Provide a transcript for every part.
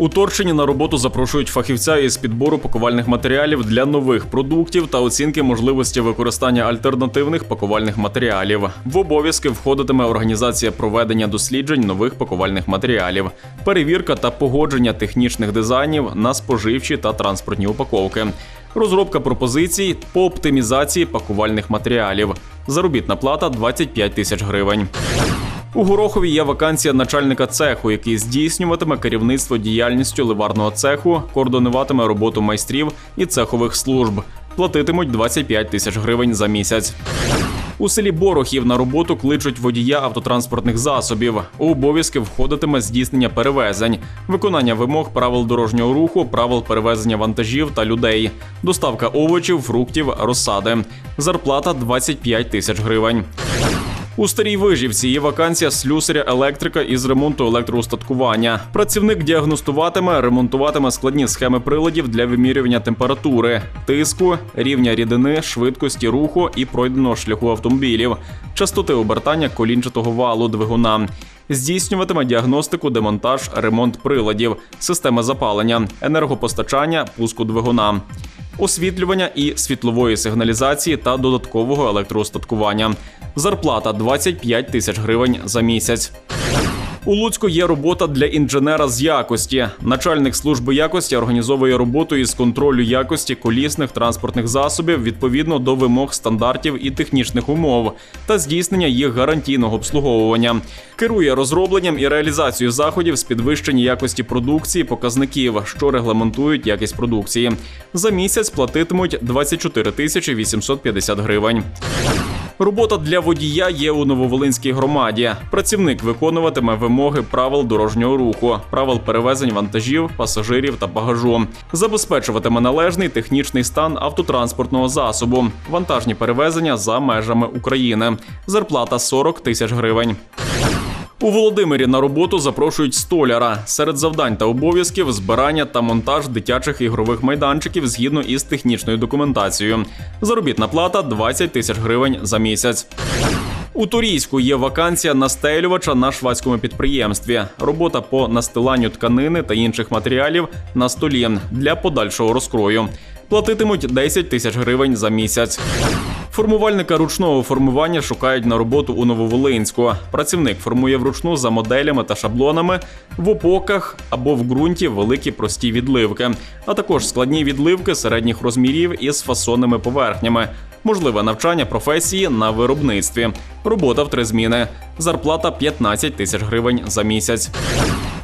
У Торчині на роботу запрошують фахівця із підбору пакувальних матеріалів для нових продуктів та оцінки можливості використання альтернативних пакувальних матеріалів. В обов'язки входитиме організація проведення досліджень нових пакувальних матеріалів, перевірка та погодження технічних дизайнів на споживчі та транспортні упаковки, розробка пропозицій по оптимізації пакувальних матеріалів. Заробітна плата 25 тисяч гривень. У Горохові є вакансія начальника цеху, який здійснюватиме керівництво діяльністю ливарного цеху, координуватиме роботу майстрів і цехових служб. Платитимуть 25 тисяч гривень за місяць. У селі Борохів на роботу кличуть водія автотранспортних засобів. У обов'язки входитиме здійснення перевезень, виконання вимог правил дорожнього руху, правил перевезення вантажів та людей, доставка овочів, фруктів, розсади. Зарплата 25 тисяч гривень. У старій вижівці є вакансія слюсаря електрика із ремонту електроустаткування. Працівник діагностуватиме, ремонтуватиме складні схеми приладів для вимірювання температури, тиску, рівня рідини, швидкості руху і пройденого шляху автомобілів, частоти обертання колінчатого валу двигуна. Здійснюватиме діагностику, демонтаж, ремонт приладів, системи запалення, енергопостачання, пуску двигуна освітлювання і світлової сигналізації та додаткового електроустаткування. Зарплата 25 тисяч гривень за місяць. У Луцьку є робота для інженера з якості. Начальник служби якості організовує роботу із контролю якості колісних транспортних засобів відповідно до вимог стандартів і технічних умов та здійснення їх гарантійного обслуговування. Керує розробленням і реалізацією заходів з підвищення якості продукції, показників, що регламентують якість продукції. За місяць платитимуть 24 тисячі 850 гривень. Робота для водія є у Нововолинській громаді. Працівник виконуватиме вимоги правил дорожнього руху, правил перевезень вантажів, пасажирів та багажу, забезпечуватиме належний технічний стан автотранспортного засобу, вантажні перевезення за межами України. Зарплата 40 тисяч гривень. У Володимирі на роботу запрошують столяра. Серед завдань та обов'язків збирання та монтаж дитячих ігрових майданчиків згідно із технічною документацією. Заробітна плата 20 тисяч гривень за місяць. У Турійську є вакансія настелювача на швадському підприємстві. Робота по настиланню тканини та інших матеріалів на столі для подальшого розкрою. Платитимуть 10 тисяч гривень за місяць. Формувальника ручного формування шукають на роботу у Нововолинську. Працівник формує вручну за моделями та шаблонами в опоках або в ґрунті великі прості відливки, а також складні відливки середніх розмірів із фасонними поверхнями. Можливе навчання професії на виробництві. Робота в три зміни. Зарплата 15 тисяч гривень за місяць.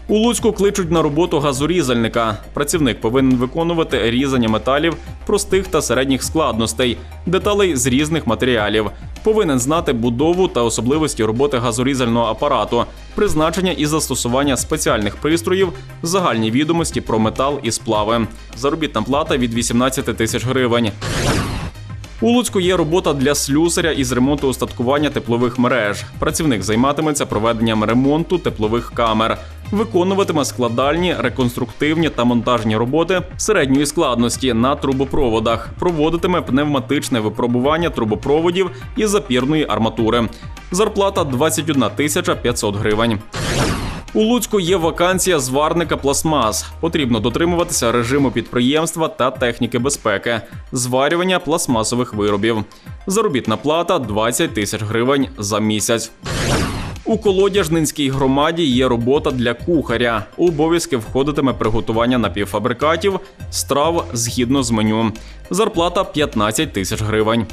У Луцьку кличуть на роботу газорізальника. Працівник повинен виконувати різання металів простих та середніх складностей, деталей з різних матеріалів. Повинен знати будову та особливості роботи газорізального апарату, призначення і застосування спеціальних пристроїв, загальні відомості про метал і сплави. Заробітна плата від 18 тисяч гривень. У Луцьку є робота для слюсаря із ремонту устаткування теплових мереж. Працівник займатиметься проведенням ремонту теплових камер, виконуватиме складальні, реконструктивні та монтажні роботи середньої складності на трубопроводах, проводитиме пневматичне випробування трубопроводів і запірної арматури. Зарплата 21 тисяча 500 гривень. У Луцьку є вакансія зварника пластмас. Потрібно дотримуватися режиму підприємства та техніки безпеки, зварювання пластмасових виробів. Заробітна плата 20 тисяч гривень за місяць. У Колодяжнинській громаді є робота для кухаря. У обов'язки входитиме приготування напівфабрикатів, страв згідно з меню. Зарплата 15 тисяч гривень.